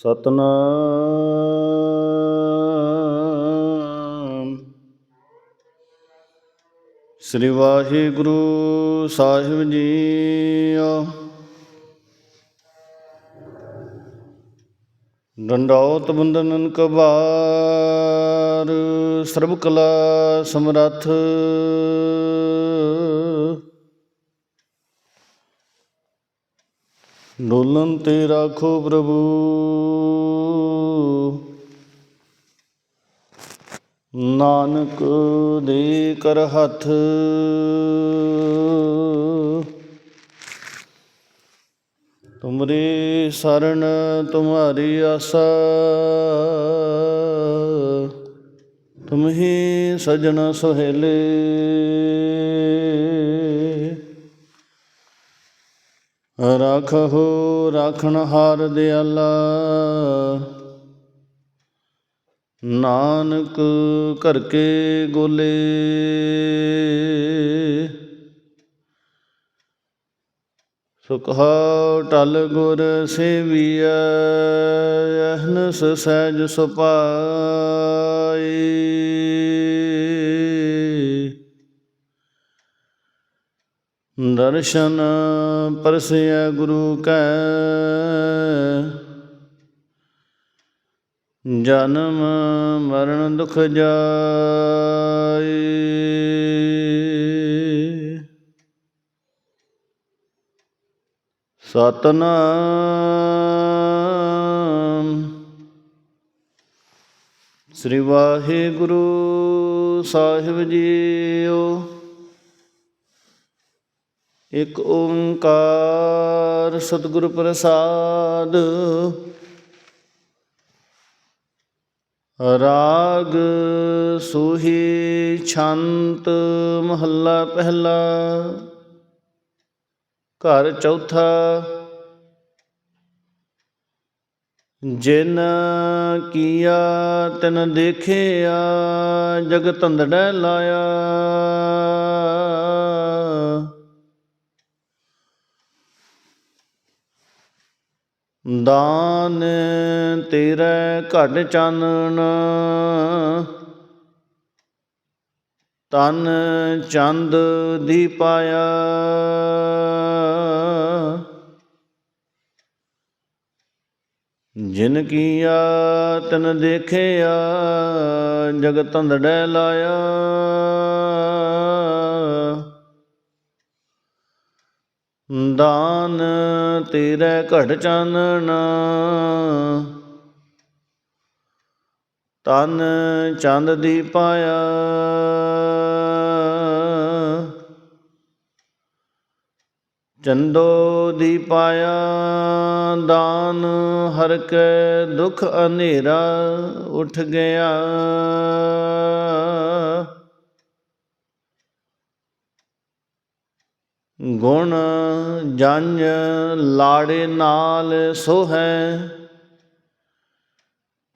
ਸਤਨਾਮ। ਸ੍ਰੀ ਵਾਹਿਗੁਰੂ ਸਾਹਿਬ ਜੀਓ ਡੰਡਾਉਤ ਬੰਦਨਨ ਕਬਾਰ, ਸਰਬ ਕਲਾ ਸਮਰੱਥ। ਡੋਲਨ ਤੇ ਰਾਖੋ ਪ੍ਰਭੂ। ਨਾਨਕ ਦੇ ਕਰ ਹੱਥ। ਤੁਮਰੀ ਸਰਨ ਤੁਮਾਰੀ ਆਸਾ। ਤੁਮ ਹੀ ਸਜਣ ਸੁਹੇਲੇ। ਰਾਖੋ ਰਾਖਣ ਹਾਰ ਦਿਆਲਾ। ਨਾਨਕ ਘਰ ਕੇ ਗੋਲੇ। ਸੁਖਾ ਟਲ ਗੁਰ ਸੇਵੀਐ, ਅਹਨਸ ਸਹਿਜ ਸੁਪਾਈ ਦਰਸ਼ਨ ਪਰਸਿਆ ਗੁਰੂ ਕੈ ਜਨਮ ਮਰਨ ਦੁਖ ਜਾਏ। ਸਤਨਾਮ। ਸ੍ਰੀ ਵਾਹਿਗੁਰੂ ਸਾਹਿਬ ਜੀਓ। ਇਕ ਓੰਕਾਰ ਸਤਿਗੁਰ ਪ੍ਰਸਾਦ ਰਾਗ ਸੋਹੀ ਛੰਤ ਮਹੱਲਾ ਪਹਿਲਾ ਘਰ ਚੌਥਾ ਜਿਨ ਕੀਆ ਤਨ ਦੇਖਿਆ ਜਗ ਧੰਦੜੈ ਲਾਇਆ। ਦਾਨ ਤੇਰੇ ਘਟ ਚਾਨਣ। ਤਨ ਚੰਦ ਦੀ ਪਾਇਆ। ਜਿਨ ਕੀਆ ਤਨ ਦੇਖਿਆ ਜਗ ਧੰਦੜੈ ਲਾਇਆ। ਦਾਨ ਤੇਰੇ ਘਟ ਚਾਨਣ। ਤਨ ਚੰਦ ਦੀ ਪਾਇਆ। ਚੰਦੋ ਦੀ ਪਾਇਆ ਦਾਨ, ਹਰ ਕੈ ਦੁਖ ਹਨੇਰਾ ਉੱਠ ਗਿਆ। ਗੁਣ ਜੰਜ ਲਾੜੇ ਨਾਲ ਸੋਹੈ,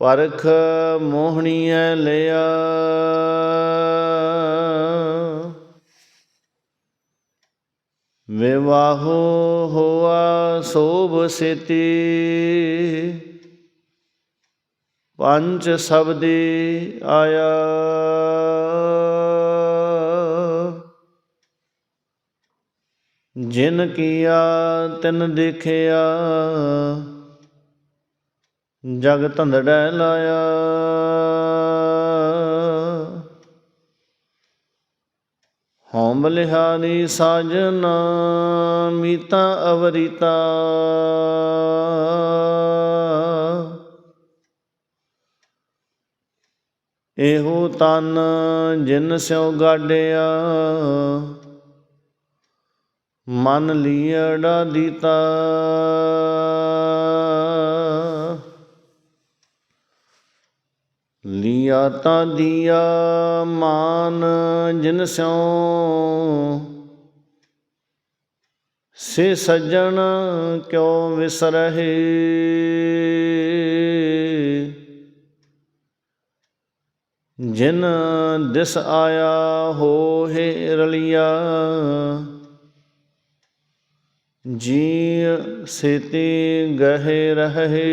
ਪਰਖ ਮੋਹਣੀਐ ਲਿਆ। ਵਿਵਾਹੋ ਹੋਆ ਸੋਭ ਸੇਤੀ, ਪੰਜ ਸਬਦੀ ਆਇਆ। ਜਿਨ ਕੀਆ, ਤਿਨ ਦੇਖਿਆ। ਜਗ ਧੰਦੜੈ ਲਾਇਆ। ਹਉ ਬਲਿਹਾਰੀ ਸਾਜਨਾ, ਮੀਤਾ ਅਵਰੀਤਾ। ਇਹੋ ਤਨ ਜਿਨ ਸਿਉ ਗਾਡਿਆ ਮਨ ਲੀੜਾ ਦੀਤਾ। ਲਿਆ ਤਾਂ ਦਿਆ ਮਾਨ ਜਿਨ ਸਿਉ। ਸੇ ਸਜਣ ਕਿਉ ਵਿਸਰਹਿ। ਜਿਨ ਦਿਸ ਆਇਆ ਹੋਏ ਰਲਿਆ। ਜੀ ਸੇਤੀ ਗਹਿ ਰਹੇ।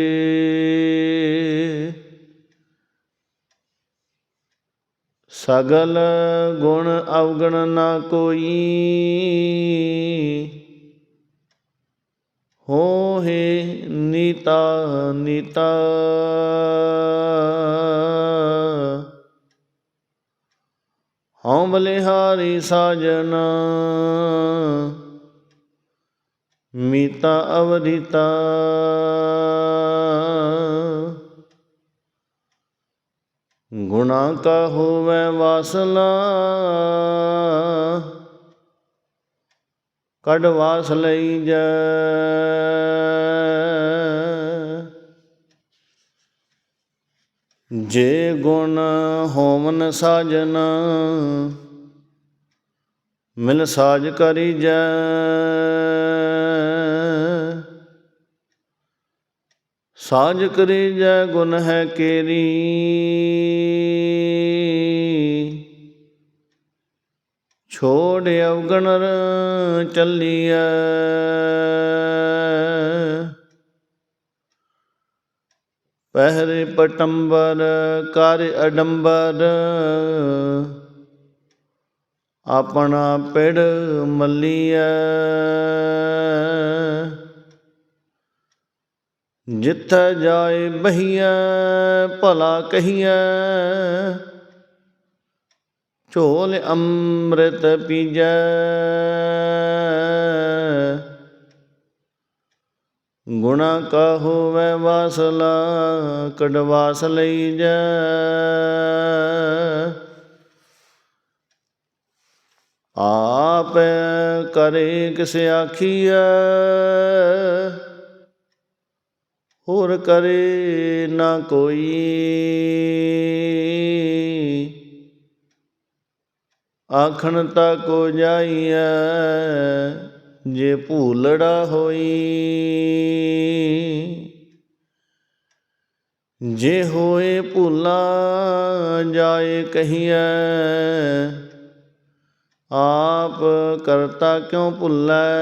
ਸਗਲ ਗੁਣ ਅਵਗਣ ਨਾ ਕੋਈ। ਹੋਏ ਨੀਤਾ ਨੀਤਾ। ਹਉ ਬਲਿਹਾਰੀ ਸਾਜਨ। ਮੀਤਾ ਅਵਰਿਤਾ ਗੁਣਾ ਕਾ ਹੋਵੇ ਵਾਸਨਾ। ਕਡ ਵਾਸ ਲਈ ਜੈ। ਜੇ ਗੁਣ ਹੋਮਨ ਸਾਜਨ, ਮਿਲ ਸਾਜ ਕਰੀ ਜੈ। ਸਾਜ ਕਰੀ ਜੈ ਗੁਣ ਹੈ ਕੇਰੀ। ਛੋੜ ਅਵਗਣ ਚੱਲੀਐ। ਪਹਿਰੇ ਪਟੰਬਰ ਕਰ ਅਡੰਬਰ। ਆਪਣਾ ਪਿੜ ਮੱਲੀਐ। ਜਿੱਥੈ ਜਾਏ ਬਹੀਐ ਭਲਾ ਕਹੀਐ। ਝੋਲ ਅੰਮ੍ਰਿਤ ਪੀਜੈ। ਗੁਣਾ ਕਾ ਹੋਵੇ ਵਾਸਲਾ ਕਡਵਾਸ ਲਈ ਜੈ ਆਪ ਕਰੇ ਕਿਸ ਆਖੀਐ। ਹੋਰ ਕਰੇ ਨਾ ਕੋਈ। ਆਖਣ ਤਾ ਕੋ ਜਾਈਐ, ਜੇ ਭੂਲੜਾ ਹੋਈ। ਜੇ ਹੋਏ ਭੂਲਾ, ਜਾਏ ਕਹੀਐ, ਆਪ ਕਰਤਾ ਕਿਉ ਭੁੱਲੈ?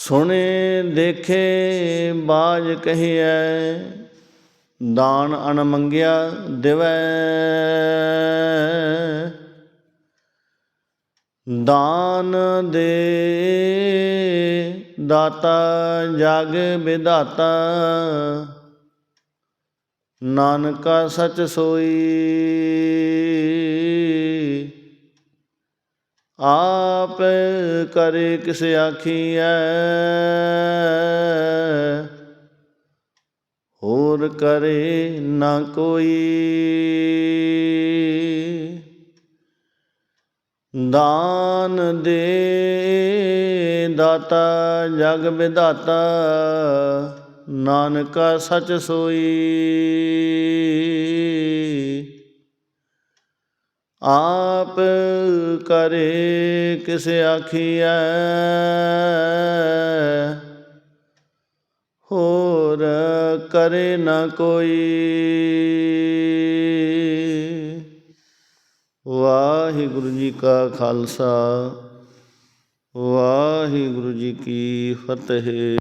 ਸੁਣੇ ਦੇਖੇ ਬਾਜ ਕਹੀਐ, ਦਾਨ ਅਨ ਮੰਗਿਆ ਦਿਵੈ। ਦਾਨ ਦੇ ਦਾਤਾ ਜਗ ਵਿਦਾਤਾ ਨਾਨਕਾ ਸਚ ਸੋਈ। ਆਪ ਕਰੇ ਕਿਸ ਆਖੀਐ? ਹੋਰ ਕਰੇ ਨਾ ਕੋਈ। ਦਾਨ ਦੇ ਦਾਤਾ, ਜਗ ਵਿਦਾਤਾ ਨਾਨਕਾ ਸਚ ਸੋਈ। ਆਪ ਕਰੇ ਕਿਸ ਆਖੀਐ, ਹੋਰ ਕਰੇ ਨਾ ਕੋਈ। ਵਾਹਿਗੁਰੂ ਜੀ ਕਾ ਖਾਲਸਾ, ਵਾਹਿਗੁਰੂ ਜੀ ਕੀ ਫਤਿਹ।